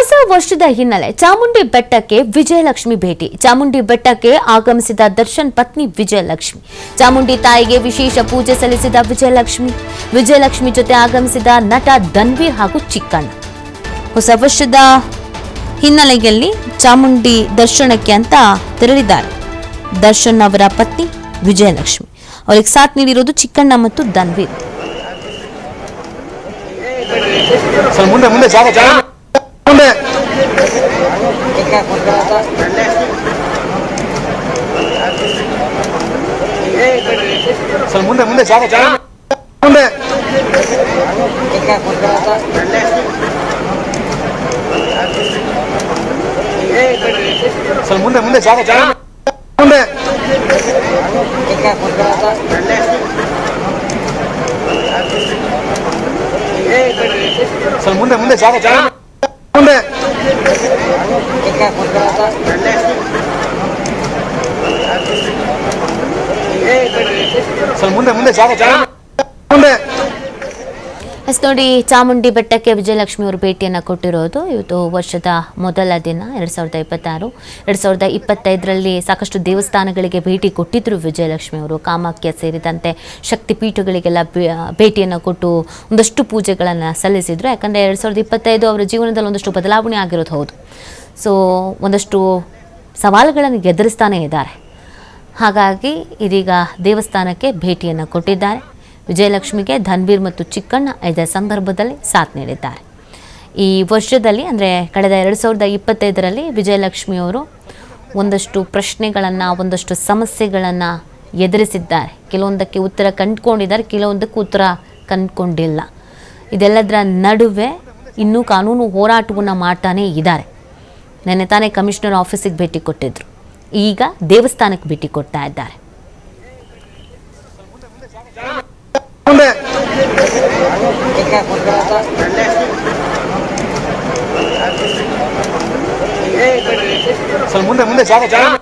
ಹೊಸ ವರ್ಷದ ಹಿನ್ನೆಲೆ ಚಾಮುಂಡಿ ಬೆಟ್ಟಕ್ಕೆ ವಿಜಯಲಕ್ಷ್ಮಿ ಭೇಟಿ. ಚಾಮುಂಡಿ ಬೆಟ್ಟಕ್ಕೆ ಆಗಮಿಸಿದ ದರ್ಶನ್ ಪತ್ನಿ ವಿಜಯಲಕ್ಷ್ಮಿ. ಚಾಮುಂಡಿ ತಾಯಿಗೆ ವಿಶೇಷ ಪೂಜೆ ಸಲ್ಲಿಸಿದ ವಿಜಯಲಕ್ಷ್ಮಿ. ವಿಜಯಲಕ್ಷ್ಮಿ ಜೊತೆ ಆಗಮಿಸಿದ ನಟ ದನ್ವಿ ಹಾಗೂ ಚಿಕ್ಕಣ್ಣ. ಹೊಸ ವರ್ಷದ ಹಿನ್ನೆಲೆಯಲ್ಲಿ ಚಾಮುಂಡಿ ದರ್ಶನಕ್ಕೆ ಅಂತ ತೆರಳಿದ್ದಾರೆ. ದರ್ಶನ್ ಅವರ ಪತ್ನಿ ವಿಜಯಲಕ್ಷ್ಮಿ. ಅವರಿಗೆ ಸಾಥ್ ನೀಡಿರೋದು ಚಿಕ್ಕಣ್ಣ ಮತ್ತು ಧನ್ವೀರ್ ಸರ್ ಮುಂದೆ ಮುಂದೆ ಜಾಗ ಜಾಗ ಮುಂದೆ ಸರ್ ಮುಂದೆ ಮುಂದೆ ಜಾಗ ಜಾಗ ಮುಂದೆ ಸರ್ ಮುಂದೆ ಮುಂದೆ ಜಾಗ ಜಾಗ ಮುಂದೆ ಸರ್ ಮುಂದೆ ಮುಂದೆ ಜಾಗ ಜಾಗ ಮುಂದೆ Yes ನೋಡಿ, ಚಾಮುಂಡಿ ಬೆಟ್ಟಕ್ಕೆ ವಿಜಯಲಕ್ಷ್ಮಿ ಅವರು ಭೇಟಿಯನ್ನು ಕೊಟ್ಟಿರೋದು. ಇವತ್ತು ವರ್ಷದ ಮೊದಲ ದಿನ, ಎರಡು ಸಾವಿರದ ಇಪ್ಪತ್ತಾರು. ಎರಡು ಸಾವಿರದ ಇಪ್ಪತ್ತೈದರಲ್ಲಿ ಸಾಕಷ್ಟು ದೇವಸ್ಥಾನಗಳಿಗೆ ಭೇಟಿ ಕೊಟ್ಟಿದ್ದರು ವಿಜಯಲಕ್ಷ್ಮಿ ಅವರು. ಕಾಮಾಖ್ಯ ಸೇರಿದಂತೆ ಶಕ್ತಿ ಪೀಠಗಳಿಗೆಲ್ಲ ಭೇಟಿಯನ್ನು ಕೊಟ್ಟು ಒಂದಷ್ಟು ಪೂಜೆಗಳನ್ನು ಸಲ್ಲಿಸಿದರು. ಯಾಕಂದರೆ ಎರಡು ಸಾವಿರದ ಇಪ್ಪತ್ತೈದು ಅವರ ಜೀವನದಲ್ಲಿ ಒಂದಷ್ಟು ಬದಲಾವಣೆ ಆಗಿರೋದು ಹೌದು. ಸೊ ಒಂದಷ್ಟು ಸವಾಲುಗಳನ್ನು ಎದುರಿಸ್ತಾನೇ ಇದ್ದಾರೆ. ಹಾಗಾಗಿ ಇದೀಗ ದೇವಸ್ಥಾನಕ್ಕೆ ಭೇಟಿಯನ್ನು ಕೊಟ್ಟಿದ್ದಾರೆ. ವಿಜಯಲಕ್ಷ್ಮಿಗೆ ಧನ್ವೀರ್ ಮತ್ತು ಚಿಕ್ಕಣ್ಣ ಇದೇ ಸಂದರ್ಭದಲ್ಲಿ ಸಾಥ್ ನೀಡಿದ್ದಾರೆ. ಈ ವರ್ಷದಲ್ಲಿ, ಅಂದರೆ ಕಳೆದ ಎರಡು ಸಾವಿರದ ಇಪ್ಪತ್ತೈದರಲ್ಲಿ ವಿಜಯಲಕ್ಷ್ಮಿಯವರು ಒಂದಷ್ಟು ಪ್ರಶ್ನೆಗಳನ್ನು, ಒಂದಷ್ಟು ಸಮಸ್ಯೆಗಳನ್ನು ಎದುರಿಸಿದ್ದಾರೆ. ಕೆಲವೊಂದಕ್ಕೆ ಉತ್ತರ ಕಂಡುಕೊಂಡಿದ್ದಾರೆ, ಕೆಲವೊಂದಕ್ಕೆ ಉತ್ತರ ಕಂಡುಕೊಂಡಿಲ್ಲ. ಇದೆಲ್ಲದರ ನಡುವೆ ಇನ್ನೂ ಕಾನೂನು ಹೋರಾಟವನ್ನು ಮಾಡ್ತಾನೇ ಇದ್ದಾರೆ. ನೆನೆ ತಾನೇ ಕಮಿಷನರ್ ಆಫೀಸಿಗೆ ಭೇಟಿ ಕೊಟ್ಟಿದ್ದರು ಈಗ ದೇವಸ್ಥಾನಕ್ಕೆ ಭೇಟಿ ಕೊಡ್ತಾ ಇದ್ದಾರೆ. ఉండే. అసలు ముందే ముందే చాలా చాలా.